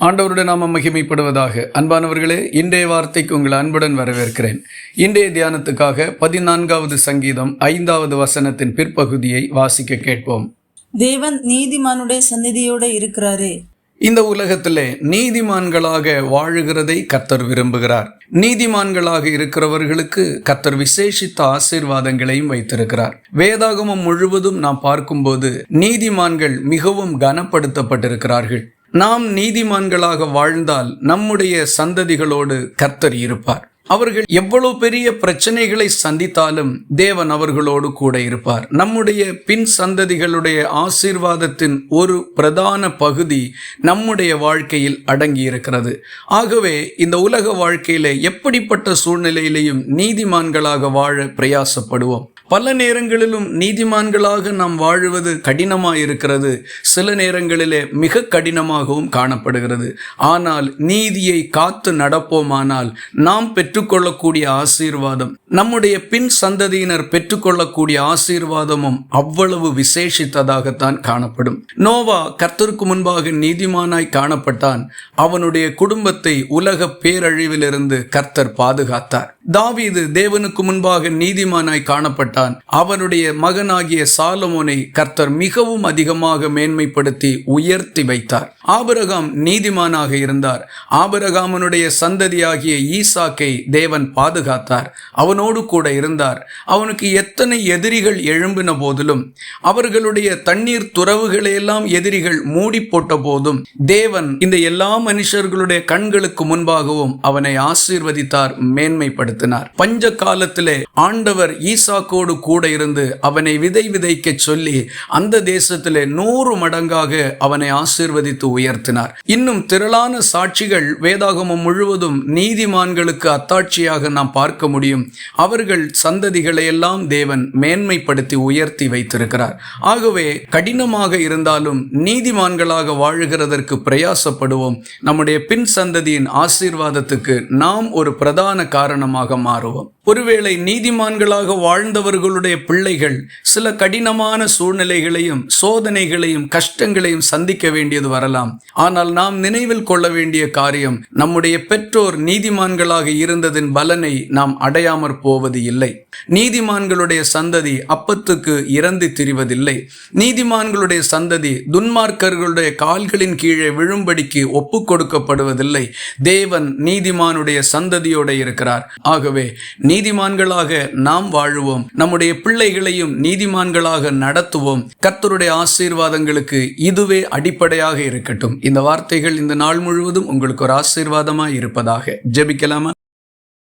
ஆண்டவருடைய நாமம் மகிமைப்படுவதாக. அன்பானவர்களே இன்றைய வார்த்தைக்கு உங்கள் அன்புடன் வரவேற்கிறேன். இன்றைய தியானத்துக்காக பதினான்காவது சங்கீதம் ஐந்தாவது வசனத்தின் பிற்பகுதியை வாசிக்க கேட்போம். தேவன் நீதிமானுடைய சந்நிதியோட இருக்கிறாரே. இந்த உலகத்திலே நீதிமான்களாக வாழுகிறதை கர்த்தர் விரும்புகிறார். நீதிமான்களாக இருக்கிறவர்களுக்கு கர்த்தர் விசேஷித்த ஆசீர்வாதங்களையும் வைத்திருக்கிறார். வேதாகமம் முழுவதும் நாம் பார்க்கும்போது நீதிமான்கள் மிகவும் கனப்படுத்தப்பட்டிருக்கிறார்கள். நாம் நீதிமான்களாக வாழ்ந்தால் நம்முடைய சந்ததிகளோடு கர்த்தர் இருப்பார். அவர்கள் எவ்வளவு பெரிய பிரச்சனைகளை சந்தித்தாலும் தேவன் அவர்களோடு கூட இருப்பார். நம்முடைய பின் சந்ததிகளுடைய ஆசீர்வாதத்தின் ஒரு பிரதான பகுதி நம்முடைய வாழ்க்கையில் அடங்கி இருக்கிறது ஆகவே இந்த உலக வாழ்க்கையில எப்படிப்பட்ட சூழ்நிலையிலையும் நீதிமான்களாக வாழ பிரயாசப்படுவோம். பல நேரங்களிலும் நீதிமான்களாக நாம் வாழுவது கடினமாக இருக்கிறது சில நேரங்களிலே மிக கடினமாகவும் காணப்படுகிறது. ஆனால் நீதியை காத்து நடப்போமானால் நாம் பெற்றுக்கொள்ளக்கூடிய ஆசீர்வாதம் நம்முடைய பின் சந்ததியினர் பெற்றுக்கொள்ளக்கூடிய ஆசீர்வாதமும் அவ்வளவு விசேஷித்ததாகத்தான் காணப்படும். நோவா கர்த்தருக்கு முன்பாக நீதிமானாய் காணப்பட்டான். அவனுடைய குடும்பத்தை உலக பேரழிவிலிருந்து கர்த்தர் பாதுகாத்தார். தாவீது தேவனுக்கு முன்பாக நீதிமானாய் காணப்பட்டான் அவனுடைய மகனாகிய சாலமோனை கர்த்தர் மிகவும் அதிகமாக மேன்மைப்படுத்தி உயர்த்தி வைத்தார். ஆபரகாம் நீதிமானாக இருந்தார். ஆபரகாமனுடைய சந்ததியாகிய ஈசாக்கை தேவன் பாதுகாத்தார். அவனோடு கூட இருந்தார். அவனுக்கு எத்தனை எதிரிகள் எழும்பின போதிலும் அவர்களுடைய தண்ணீர் துறவுகளையெல்லாம் எதிரிகள் மூடி போட்ட போதும் தேவன் இந்த எல்லா மனுஷர்களுடைய கண்களுக்கு முன்பாகவும் அவனை ஆசீர்வதித்தார் மேன்மைப்படுத்தினார். பஞ்ச காலத்திலே ஆண்டவர் ஈசாக்கோடு அவனோடு கூட இருந்து அவனை விதை விதைக்க சொல்லி அந்த தேசத்திலே நூறு மடங்காக அவனை ஆசீர்வதித்து உயர்த்தினார். இன்னும் திரளான சாட்சிகள் வேதாகமம் முழுவதும் நீதிமான்களுக்கு அத்தாட்சியாக நாம் பார்க்க முடியும். அவர்கள் சந்ததிகளை எல்லாம் தேவன் மேன்மைப்படுத்தி உயர்த்தி வைத்திருக்கிறார். ஆகவே கடினமாக இருந்தாலும் நீதிமான்களாக வாழுகிறதற்கு பிரயாசப்படுவோம். நம்முடைய பின் சந்ததியின் ஆசீர்வாதத்துக்கு நாம் ஒரு பிரதான காரணமாக மாறுவோம். ஒருவேளை நீதிமான்களாக வாழ்ந்தவர்களுடைய பிள்ளைகள் சில கடினமான சூழ்நிலைகளையும் சோதனைகளையும் கஷ்டங்களையும் சந்திக்க வேண்டியது வரலாம். ஆனால் நாம் நினைவில் கொள்ள வேண்டிய காரியம் நம்முடைய பெற்றோர் நீதிமான்களாக இருந்ததின் பலனை நாம் அடையாமற் போவது இல்லை. நீதிமான்களுடைய சந்ததி அப்பத்துக்கு இறந்து திரிவதில்லை. நீதிமான்களுடைய சந்ததி துன்மார்க்கர்களுடைய கால்களின் கீழே விழும்படிக்கு ஒப்பு கொடுக்கப்படுவதில்லை. தேவன் நீதிமானுடைய சந்ததியோட இருக்கிறார். ஆகவே நீதிமான்களாக நாம் வாழுவோம். நம்முடைய பிள்ளைகளையும் நீதிமான்களாக நடத்துவோம். கர்த்தருடைய ஆசீர்வாதங்களுக்கு இதுவே அடிப்படையாக இருக்கட்டும். இந்த வார்த்தைகள் இந்த நாள் முழுவதும் உங்களுக்கு ஒரு ஆசீர்வாதமாக இருப்பதாக. ஜெபிக்கலாமா?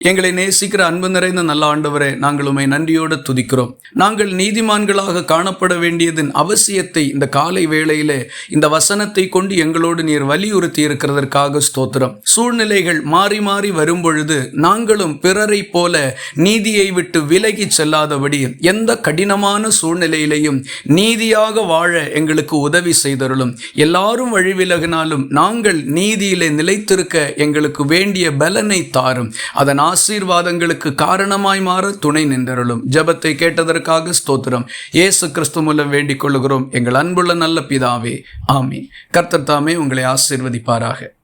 எங்களை நேசிக்கிற அன்பு நிறைந்த நல்ல ஆண்டவரே நாங்கள் உமை நன்றியோடு துதிக்கிறோம். நாங்கள் நீதிமான்களாக காணப்பட வேண்டியதன் அவசியத்தை இந்த காலை வேளையிலே இந்த வசனத்தை கொண்டு எங்களோடு நீர் வலியுறுத்தி இருக்கிறதற்காக ஸ்தோத்திரம். சூழ்நிலைகள் மாறி மாறி வரும் பொழுது நாங்களும் பிறரை போல நீதியை விட்டு விலகி செல்லாதபடி எந்த கடினமான சூழ்நிலையிலையும் நீதியாக வாழ எங்களுக்கு உதவி செய்தருளும். எல்லாரும் வழி விலகினாலும் நாங்கள் நீதியிலே நிலைத்திருக்க எங்களுக்கு வேண்டிய பலனை தாரும். அதனால் ஆசீர்வாதங்களுக்கு காரணமாய் மாற துணை நின்றருளும். ஜெபத்தை கேட்டதற்காக ஸ்தோத்திரம். இயேசு கிறிஸ்து மூலம் வேண்டிக் கொள்கிறோம் எங்கள் அன்புள்ள நல்ல பிதாவே. ஆமீன். கர்த்தர் தாமே உங்களை ஆசீர்வதிப்பாராக.